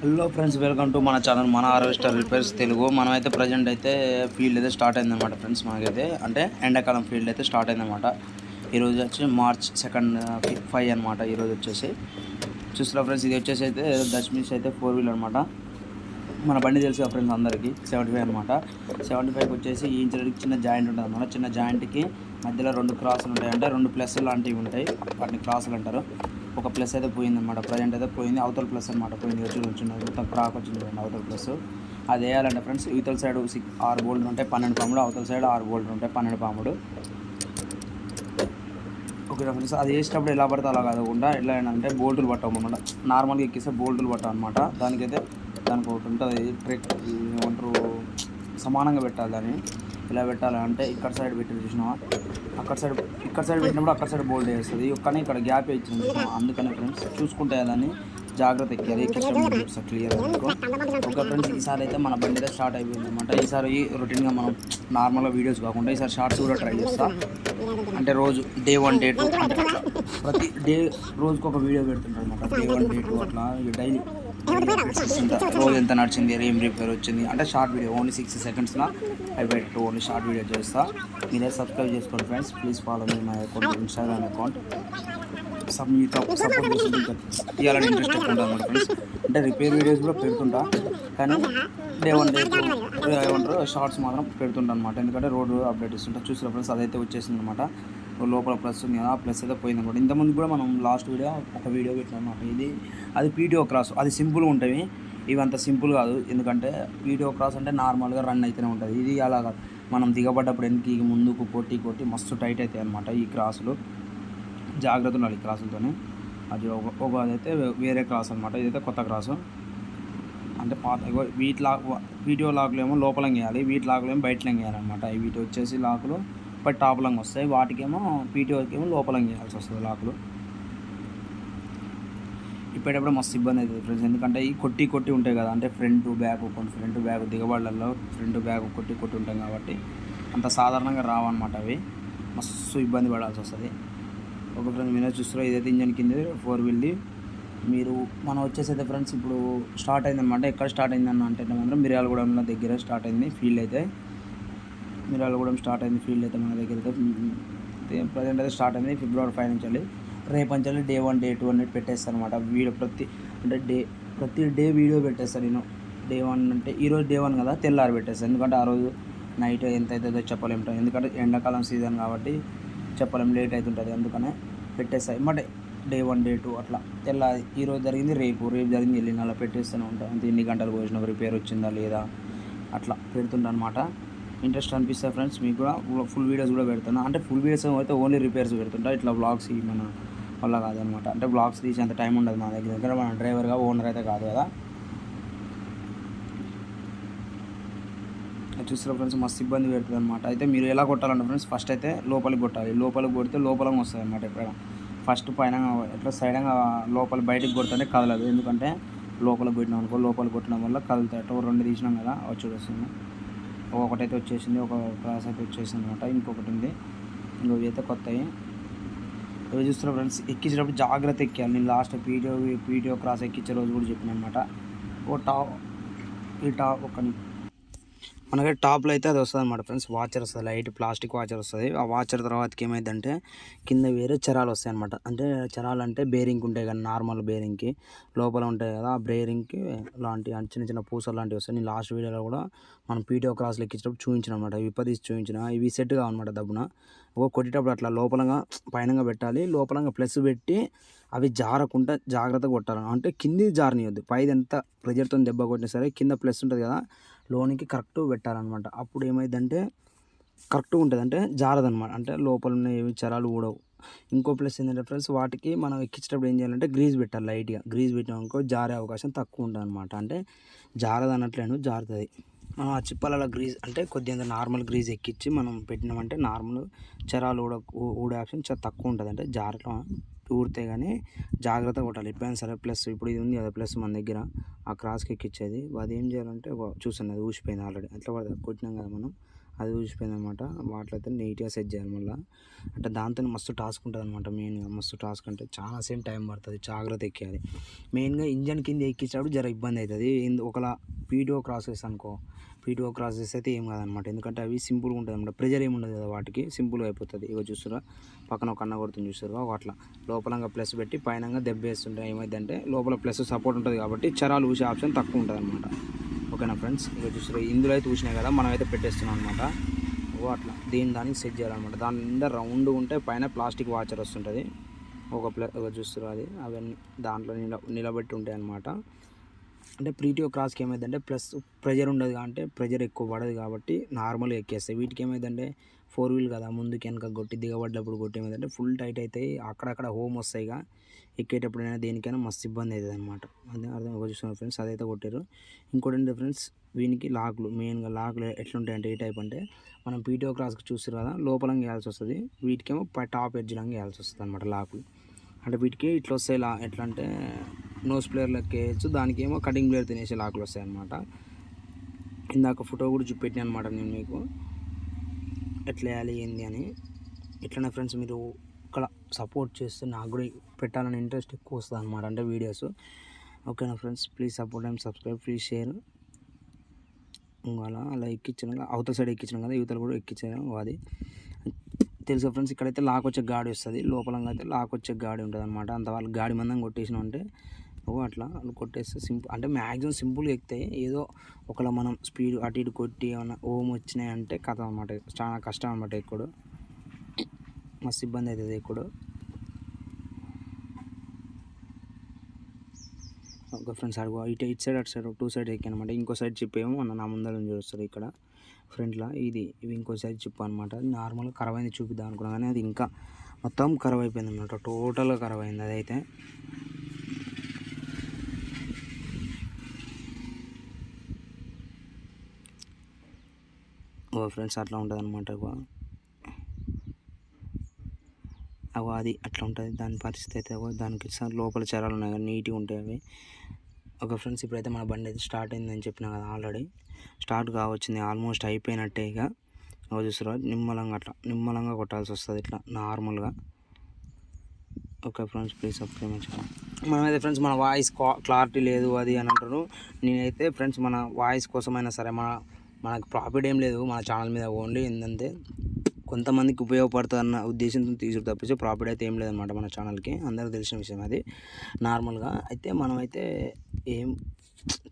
Hello friends welcome to మన channel మన harvester repairs Telugu. మనమైతే ప్రజెంట్ అయితే ఫీల్డ్ అయితే స్టార్ట్ అయిందనమాట ఫ్రెండ్స్ మనకైతే అంటే ఎండాకాలం ఫీల్డ్ అయితే స్టార్ట్ అయిందనమాట ఈరోజు వచ్చి మార్చ్ సెకండ్ ఫైవ్ అనమాట ఈరోజు వచ్చేసి. చూస్తున్నా ఫ్రెండ్స్ ఇది వచ్చేసి అయితే దశమిస్ అయితే ఫోర్ వీలర్ అనమాట మన బండి తెలుసు ఫ్రెండ్స్ అందరికీ సెవెంటీ ఫైవ్ అనమాట సెవెంటీ ఫైవ్కి వచ్చేసి ఈ ఇంచడానికి చిన్న జాయింట్ ఉంటుంది అనమాట చిన్న జాయింట్కి మధ్యలో రెండు క్రాసులు ఉంటాయి. అంటే రెండు ప్లస్ లాంటివి ఉంటాయి. వాటిని క్రాసులు అంటారు. ఒక ప్లస్ అయితే పోయింది అనమాట ప్రజెంట్ అయితే పోయింది. అవతల ప్లస్ అనమాట పోయింది. వచ్చి వచ్చింది మొత్తం క్రాక్ వచ్చింది అవతల ప్లస్ అది వేయాలంటే ఫ్రెండ్స్ ఇవతల సైడ్ సిక్స్ ఆరు బోల్డ్లు ఉంటాయి. పన్నెండు పాముడు అవతల సైడ్ ఆరు బోల్డ్లు ఉంటాయి. పన్నెండు పాముడు ఓకే ఫ్రెండ్స్ అది వేసేటప్పుడు ఎలా పడితే అలా కాకుండా ఎలా అంటే బోల్టులు పట్టమన్నమాట నార్మల్గా ఎక్కిస్తే బోల్టులు పట్టాం అనమాట దానికైతే దానికి ఒకటి ఉంటుంది ట్రెక్ ఏమంటారు సమానంగా పెట్టాలి దాన్ని. ఇలా పెట్టాలి అంటే ఇక్కడ సైడ్ పెట్టి చూసినావా? అక్కడ సైడ్ ఇక్కడ సైడ్ పెట్టినప్పుడు అక్కడ సైడ్ బోల్డ్ వేస్తుంది కానీ ఇక్కడ గ్యాప్ ఇచ్చింది చూసినావా? అందుకని ఫ్రెండ్స్ చూసుకుంటే దాన్ని జాగ్రత్త ఎక్కాలి ఎక్కించడం క్లియర్ ఒక ఫ్రెండ్స్ ఈసారి అయితే మన బండి అయితే స్టార్ట్ అయిపోయింది అనమాట ఈసారి రొటీన్గా మనం నార్మల్గా వీడియోస్ కాకుండా ఈసారి షార్ట్స్ కూడా ట్రై చేస్తా. అంటే రోజు డే వన్ డే టూ అంటే ప్రతి డే రోజుకు ఒక వీడియో పెడుతుంటారు అనమాట డే వన్ డే టూ అట్లా. డైలీ రోజు ఎంత నడిచింది ఏం రిపేర్ వచ్చింది? అంటే షార్ట్ వీడియో ఓన్లీ సిక్స్ సెకండ్స్లో పెట్టు ఓన్లీ షార్ట్ వీడియో చేస్తా. మీరే సబ్స్క్రైబ్ చేసుకోండి friends please follow me my account Instagram account sub మీతో సపోర్ట్ చేసి ఇవ్వాలని ఇంట్రెస్ట్ ఫ్రెండ్స్ అంటే రిపేర్ వీడియోస్ కూడా పెడుతుంటా. కానీ డే వన్ డే ఏమంటారు? షార్ట్స్ మాత్రం పెడుతుంటా అనమాట ఎందుకంటే రోడ్డు అప్డేట్ ఇస్తుంటా. చూసిన ఫ్రెండ్స్ అదైతే వచ్చేసింది అనమాట లోపల ప్లస్ ఉంది కదా ప్లస్ అయితే పోయింది అనమాట ఇంతకుముందు కూడా మనం లాస్ట్ వీడియో ఒక వీడియో పెట్టినాం అనమాట ఇది అది పీటీఓ క్రాస్ అది సింపుల్గా ఉంటుంది. ఇవి అంత సింపుల్ కాదు. ఎందుకంటే పీటీఓ క్రాస్ అంటే నార్మల్గా రన్ అయితేనే ఉంటుంది. ఇది అలా కాదు. మనం దిగబడ్డప్పుడు వెనక్కి ముందుకు కొట్టి కొట్టి మస్తు టైట్ అవుతాయి అనమాట ఈ క్రాసులు జాగ్రత్త ఉండాలి క్రాసులతోనే అది ఒక అదైతే వేరే క్రాస్ అనమాట ఇదైతే కొత్త క్రాసు అంటే పాత వీటి లాక్ వీడియో లాకులు ఏమో లోపలం వేయాలి వీటి లాకులు ఏమో బయట వేయాలన్నమాట వీటి వచ్చేసి లాకులు బట్ టాప్లంగా వస్తాయి. వాటికేమో పీటీఓకి ఏమో లోపల చేయాల్సి వస్తుంది లాకులు. ఇప్పటికప్పుడు మస్తు ఇబ్బంది అవుతుంది ఫ్రెండ్స్. ఎందుకంటే ఈ కొట్టి కొట్టి ఉంటాయి కదా. అంటే ఫ్రంట్ బ్యాక్ కొన్ని ఫ్రంట్ బ్యాక్ దిగబడలలో ఫ్రంట్ బ్యాక్ కొట్టి కొట్టి ఉంటాం కాబట్టి అంత సాధారణంగా రావన్నమాట అవి. మస్తు ఇబ్బంది పడాల్సి వస్తుంది. ఒక ఫ్రెండ్స్ మీరు చూస్తారో ఏదైతే ఇంజన్ కింద ఫోర్ వీల్ది. మీరు మనం వచ్చేసైతే ఫ్రెండ్స్ ఇప్పుడు స్టార్ట్ అయిందన్నమాట. ఎక్కడ స్టార్ట్ అయిందన్న అంటే మాత్రం మిర్యాలగూడెంలో దగ్గర స్టార్ట్ అయింది. ఫీల్డ్ అయితే మిర్యాలగూడెం స్టార్ట్ అయింది ఫీల్డ్ అయితే మన దగ్గర అయితే ప్రజెంట్ అయితే స్టార్ట్ అయింది ఫిబ్రవరి ఫైవ్ నుంచి వెళ్ళి రేపు నుంచి వెళ్ళి డే వన్ డే టూ అనేది పెట్టేస్తాను అనమాట వీడియో ప్రతి అంటే డే ప్రతి డే వీడియో పెట్టేస్తాను నేను. డే వన్ అంటే ఈరోజు డే వన్ కదా తెల్లారి పెట్టేస్తాను ఎందుకంటే ఆ రోజు నైట్ ఎంత అవుతుందో చెప్పలేము ఎందుకంటే ఎండాకాలం సీజన్ కాబట్టి చెప్పలేం లేట్ అవుతుంటుంది. అందుకనే పెట్టేస్తాయి. అంటే డే వన్ డే టూ అట్లా. తెల్లారి ఈరోజు జరిగింది రేపు రేపు జరిగింది. వెళ్ళిన అలా పెట్టేస్తూనే ఉంటాం అంతే ఎన్ని గంటలు పోసినా రిపేర్ వచ్చిందా లేదా అట్లా పెడుతుంటా అనమాట ఇంట్రెస్ట్ అనిపిస్తుంది ఫ్రెండ్స్ మీకు కూడా ఫుల్ వీడియోస్ కూడా పెడుతున్నా. అంటే ఫుల్ వీడియోస్ అయితే ఓన్లీ రిపేర్స్ పెడుతుంటా. ఇట్లా బ్లాగ్స్ మన వల్ల కాదనమాట. అంటే బ్లాగ్స్ తీసేంత టైం ఉండదు మా దగ్గర. మన డ్రైవర్గా ఓనర్ అయితే కాదు కదా. చూస్తారు ఫ్రెండ్స్ మస్తు ఇబ్బంది పెడుతుంది అనమాట అయితే మీరు ఎలా కొట్టాలంటే ఫ్రెండ్స్ ఫస్ట్ అయితే లోపలికి కొట్టాలి. లోపలికి కొడితే లోపల వస్తుంది అనమాట ఎప్పుడైనా. ఫస్ట్ పైన ఎట్లా సైడంగా లోపల బయటికి కొడుతుంటే కదలదు. ఎందుకంటే లోపలికి కొట్టినాం అనుకో లోపలికి కొట్టడం వల్ల కదులుతాయి. అటు రెండు తీసినాం కదా వచ్చి వస్తుంది ఒకటైతే వచ్చేసింది ఒక క్లాస్ అయితే వచ్చేసింది అనమాట. ఇంకొకటి ఉంది. ఇంకొక అయితే కొత్తవి. ఇవి చూస్తున్న ఫ్రెండ్స్ ఎక్కించేటప్పుడు జాగ్రత్త ఎక్కాలి నేను లాస్ట్ పీటీఓ పీటీఓ క్రాస్ ఎక్కించే రోజు కూడా చెప్పిన అనమాట. ఓ టాప్ ఈ టాప్ ఒక మనకి టాప్లో అయితే అది వస్తుంది అనమాట ఫ్రెండ్స్. వాచర్ వస్తుంది లైట్ ప్లాస్టిక్ వాచర్ వస్తుంది. ఆ వాచర్ తర్వాతకి ఏమైందంటే కింద వేరే చరాలు వస్తాయి అనమాట అంటే చరాలు అంటే బేరింగ్ ఉంటాయి కానీ నార్మల్ బేరింగ్కి. లోపల ఉంటాయి కదా ఆ బేరింగ్కి లాంటి చిన్న చిన్న పూసలు లాంటివి వస్తాయి. నేను లాస్ట్ వీడియోలో కూడా మనం పీటీఓ క్రాస్లో ఎక్కించినప్పుడు చూపించిన అనమాట విప్పదీసి చూపించిన. ఇవి సెట్ కావన్నమాట దబ్బున. ఒక కొట్టేటప్పుడు అట్లా లోపలంగా పైనంగా పెట్టాలి. లోపలంగా ప్లస్ పెట్టి అవి జారకుండా జాగ్రత్తగా కొట్టాలి. అంటే కింది జారనియొద్దు. పైది ఎంత ప్రెజర్తో దెబ్బ కొట్టినా సరే కింద ప్లస్ ఉంటుంది కదా లోనికి కరెక్ట్ పెట్టాలన్నమాట. అప్పుడు ఏమైందంటే కరెక్ట్గా ఉంటుంది అంటే జారదనమాట అంటే లోపల ఉన్న ఏమి చరాలు ఊడవు. ఇంకో ప్లస్ ఏంటంటే ఫ్రెండ్స్ వాటికి మనం ఎక్కించేటప్పుడు ఏం చేయాలంటే గ్రీజ్ పెట్టాలి లైట్గా. గ్రీజ్ పెట్టినామనుకో జారే అవకాశం తక్కువ ఉంటుంది అనమాట అంటే జారదు అన్నట్లేను జారుతుంది. మనం ఆ చిప్పలలో గ్రీజ్ అంటే కొద్దిగా నార్మల్ గ్రీజ్ ఎక్కించి మనం పెట్టినామంటే నార్మల్ చరాలు ఊడ ఊడే ఆప్షన్ చాలా తక్కువ ఉంటుంది. అంటే జారటం ఊరితే కానీ జాగ్రత్తగా కొట్టాలి. ఎప్పుడైనా సరే ప్లస్ ఇప్పుడు ఇది ఉంది కదా ప్లస్ మన దగ్గర ఆ క్రాస్కి ఇచ్చేది అది ఏం చేయాలంటే చూసాను అది ఊసిపోయింది ఆల్రెడీ. ఎట్లా పడుతుంది కొట్టినాం కదా మనం. అది ఊసిపోయిందనమాట అనమాట అయితే నీట్గా సెట్ చేయాలి మళ్ళీ. అంటే దాంతో మస్తు టాస్క్ ఉంటుంది అనమాట మెయిన్గా. మస్తు టాస్క్ అంటే చాలా సేమ్ టైం పడుతుంది. జాగ్రత్త ఎక్కేయాలి. మెయిన్గా ఇంజన్ కింద ఎక్కించాడు జర ఇబ్బంది అవుతుంది ఒకలా పీటీఓ క్రాసెస్ అనుకో పీటీఓ క్రాసెస్ అయితే ఏం కాదనమాట. ఎందుకంటే అవి సింపుల్గా ఉంటుంది అనమాట ప్రెజర్ ఏమి ఉండదు కదా వాటికి. సింపుల్గా అయిపోతుంది. ఇక చూస్తురా పక్కన ఒక అన్న కొడుతుంది చూస్తారా అట్లా. లోపలంగా ప్లస్ పెట్టి పైనంగా దెబ్బ వేస్తుంటాయి ఏమైందంటే లోపల ప్లస్ సపోర్ట్ ఉంటుంది కాబట్టి చరాలు ఊసే ఆప్షన్ తక్కువ ఉంటుంది అనమాట ఫ్రెండ్స్ ఇంకా చూసారు ఇందులో అయితే చూసినాయి కదా మనం అయితే పెట్టేస్తున్నాం అనమాట ఓ అట్లా. దీని దానికి సెట్ చేయాలన్నమాట. దాని నిండా రౌండ్ ఉంటే పైన ప్లాస్టిక్ వాచర్ వస్తుంటుంది. ఒక ప్లే ఒక చూస్తారు అది. అవన్నీ దాంట్లో నిల నిలబెట్టి ఉంటాయి అన్నమాట అంటే ప్రీటియో క్రాస్కి ఏమైందంటే ప్లస్ ప్రెజర్ ఉండదు అంటే ప్రెజర్ ఎక్కువ పడదు కాబట్టి నార్మల్గా ఎక్కేస్తాయి. వీటికి ఏమైందంటే ఫోర్ వీల్ కదా ముందుకు వెనక కొట్టి దిగబడ్డప్పుడు కొట్టి ఏమైందంటే ఫుల్ టైట్ అవుతాయి అక్కడక్కడ హోమ్ వస్తాయిగా ఎక్కేటప్పుడైనా దేనికైనా మస్తు ఇబ్బంది అవుతుంది అనమాట అదే అర్థం ఒక చూస్తున్నారు ఫ్రెండ్స్ అదైతే కొట్టారు ఇంకోటి ఏంటంటే ఫ్రెండ్స్ వీనికి లాక్లు మెయిన్గా లాక్లు ఎట్లుంటాయంటే ఏ టైప్ అంటే మనం పీటీఓ క్రాస్కి చూస్తారు కదా లోపల వేయాల్సి వస్తుంది. వీటికేమో టాప్ ఎడ్జ్లంగా వేయాల్సి వస్తుంది అనమాట లాక్లు. అంటే వీటికి ఇట్లా వస్తాయి లా ఎట్లా అంటే నోస్ ప్లేయర్ లెక్క వేయచ్చు. దానికి ఏమో కటింగ్ ప్లేయర్ తినేసే లాకులు వస్తాయి అనమాట ఇందాక ఫోటో కూడా చూపెట్టిన అనమాట నేను మీకు. ఎట్లా వేయాలి ఏంది అని. ఎట్లనే ఫ్రెండ్స్ మీరు ఇక్కడ సపోర్ట్ చేస్తే నాకు కూడా పెట్టాలని ఇంట్రెస్ట్ ఎక్కువ వస్తుంది అనమాట అంటే వీడియోస్ ఓకేనా friends please support and subscribe please share అలా అలా ఎక్కించాను అవతల సైడ్ ఎక్కించాను కదా యువతలు కూడా ఎక్కించాను అది. తెలుసా ఫ్రెండ్స్ ఇక్కడైతే లాక్ వచ్చే గాడి వస్తుంది. లోపలంగా అయితే లాక్ వచ్చే గాడి ఉంటుంది అనమాట అంత వాళ్ళు గాడి మందం కొట్టేసిన ఉంటే అట్లా. కొట్టేస్తే సింపుల్ అంటే మ్యాక్సిమం సింపుల్గా ఎక్కితే ఏదో ఒకలా మనం స్పీడ్ అటు ఇటు కొట్టి ఏమన్నా ఓం వచ్చినాయి అంటే కథ అనమాట చాలా కష్టం అనమాట ఎక్కుడు. మస్తు ఇబ్బంది అవుతుంది ఎక్కుడు. ఒక ఫ్రెండ్స్ అడుగు. ఇటు ఇటు సైడ్ అటు సైడ్ టూ సైడ్ ఎక్కానమాట ఇంకో సైడ్ చెప్పేమో ఏమో నా ముందర నుంచి చూస్తారు ఇక్కడ. ఫ్రంట్లో ఇది ఇవి ఇంకో సైడ్ చెప్పు అనమాట నార్మల్గా ఖరాబ్ అయింది చూపిద్దాం అనుకున్నా కానీ అది ఇంకా మొత్తం ఖరాబ్ అయిపోయింది అనమాట టోటల్గా ఖరాబ్ అయింది అదైతే. ఫ్రెండ్స్ అట్లా ఉంటుంది అనమాట అవి అది అట్లా ఉంటుంది దాని పరిస్థితి అయితే అగో దానికి లోపల చరాలు ఉన్నాయి కదా నీట్గా ఉంటాయి అవి. ఒక ఫ్రెండ్స్ ఇప్పుడైతే మన బండి అయితే స్టార్ట్ అయిందని చెప్పిన కదా ఆల్రెడీ. స్టార్ట్ కావచ్చింది ఆల్మోస్ట్ అయిపోయినట్టే ఇక. అవి నిమ్మలంగా అట్లా నిమ్మలంగా కొట్టాల్సి వస్తుంది ఇట్లా నార్మల్గా. ఓకే ఫ్రెండ్స్ ప్లీజ్ సబ్స్క్రైబ్ మనమైతే ఫ్రెండ్స్ మన వాయిస్ క్లారిటీ లేదు అది అని అంటారు నేనైతే ఫ్రెండ్స్ మన వాయిస్ కోసమైనా సరే మన మనకు ప్రాఫిట్ ఏం లేదు. మన ఛానల్ మీద ఓన్లీ ఏంటంటే కొంతమందికి ఉపయోగపడుతుందన్న ఉద్దేశంతో తీసుకు తప్పించి ప్రాఫిట్ అయితే ఏం లేదనమాట మన ఛానల్కి అందరికీ తెలిసిన విషయం అది. నార్మల్గా అయితే మనమైతే ఏం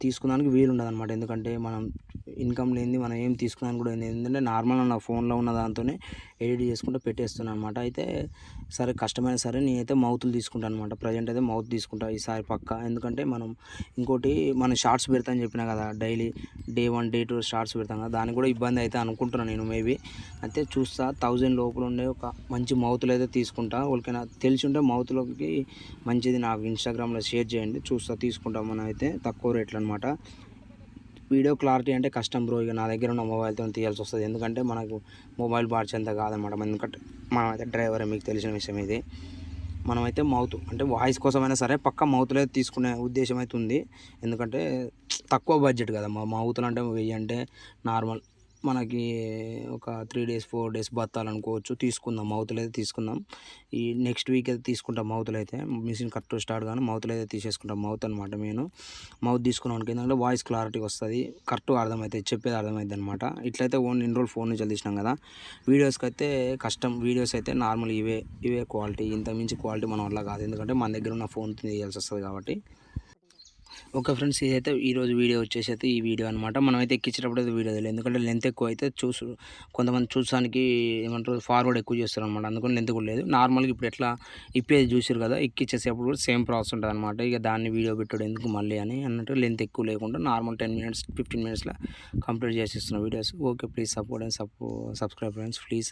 తీసుకున్నానికి వీలు ఉండదు అనమాట ఎందుకంటే మనం ఇన్కమ్ లేనిది మనం ఏం తీసుకున్నాను కూడా ఏంది ఏంటంటే నార్మల్ నా ఫోన్లో ఉన్న దాంతోనే ఎడిట్ చేసుకుంటూ పెట్టేస్తున్నాను అనమాట అయితే సరే కష్టమైనా సరే నేనైతే మౌతులు తీసుకుంటాను అనమాట ప్రజెంట్ అయితే మౌత్ తీసుకుంటా ఈసారి పక్క. ఎందుకంటే మనం ఇంకోటి మన షార్ట్స్ పెడతా అని చెప్పిన కదా daily day one day two shorts పెడతాం కదా దానికి కూడా ఇబ్బంది అయితే అనుకుంటున్నాను నేను మేబీ అయితే చూస్తా థౌజండ్ లోపల ఉండే ఒక మంచి మౌతులు అయితే తీసుకుంటా. వాళ్ళకైనా తెలిసి ఉంటే మౌత్లోకి మంచిది నాకు ఇన్స్టాగ్రామ్లో షేర్ చేయండి. చూస్తా తీసుకుంటాం మనం అయితే తక్కువ రేట్లు అనమాట వీడియో క్లారిటీ అంటే కష్టం బ్రో. ఇక నా దగ్గర ఉన్న మొబైల్తో తీయాల్సి వస్తుంది. ఎందుకంటే మనకు మొబైల్ బాడ్స్ అంత కాదనమాట. ఎందుకంటే మనమైతే డ్రైవరే మీకు తెలిసిన విషయం ఇది. మనమైతే మౌత్ అంటే వాయిస్ కోసమైనా సరే పక్క మౌత్లో తీసుకునే ఉద్దేశం అయితే ఉంది ఎందుకంటే తక్కువ బడ్జెట్ కదా. మా మౌతులు అంటే వెయ్యి అంటే నార్మల్ మనకి ఒక త్రీ డేస్ ఫోర్ డేస్ బత్తాలనుకోవచ్చు తీసుకుందాం మౌతులు అయితే తీసుకుందాం. ఈ నెక్స్ట్ వీక్ అయితే తీసుకుంటాం మౌతులు అయితే మిషన్ కరెక్ట్ స్టార్ట్ కానీ మౌతులు అయితే తీసేసుకుంటాం. మౌత్ అనమాట నేను మౌత్ తీసుకున్నాను ఏంటంటే వాయిస్ క్లారిటీ వస్తుంది. కరెక్ట్ అర్థమవుతుంది చెప్పేది అర్థమవుతుంది అనమాట ఇట్లయితే ఓన్ ఇన్ని రోజులు ఫోన్ నుంచి తీసినాం కదా. వీడియోస్కి అయితే కష్టం. వీడియోస్ అయితే నార్మల్ ఇవే ఇవే క్వాలిటీ ఇంత మించి క్వాలిటీ మన వల్ల కాదు. ఎందుకంటే మన దగ్గర ఉన్న ఫోన్ తీయాల్సి వస్తుంది కాబట్టి. ఓకే ఫ్రెండ్స్ ఇదైతే ఈరోజు వీడియో వచ్చేసి అయితే ఈ వీడియో అనమాట మనం అయితే ఎక్కించేటప్పుడు అయితే వీడియో తెలియదు. ఎందుకంటే లెంత్ ఎక్కువ అయితే చూసు కొంతమంది చూసానికి ఏమంటారు ఫార్వర్డ్ ఎక్కువ చేస్తారు అనమాట అందుకని లెంత్ కూడా లేదు. నార్మల్గా ఇప్పుడు ఎట్లా ఇప్పేది చూసారు కదా ఎక్కిచ్చేసేటప్పుడు కూడా సేమ్ ప్రాసెస్ ఉంటుంది అనమాట ఇక దాన్ని వీడియో పెట్టడం ఎందుకు మళ్ళీ అని అన్నట్టు లెంత్ ఎక్కువ లేకుండా నార్మల్ టెన్ మినిట్స్ ఫిఫ్టీన్ మినిట్స్లో కంప్లీట్ చేసేస్తున్నాం videos okay please support and support subscribe friends please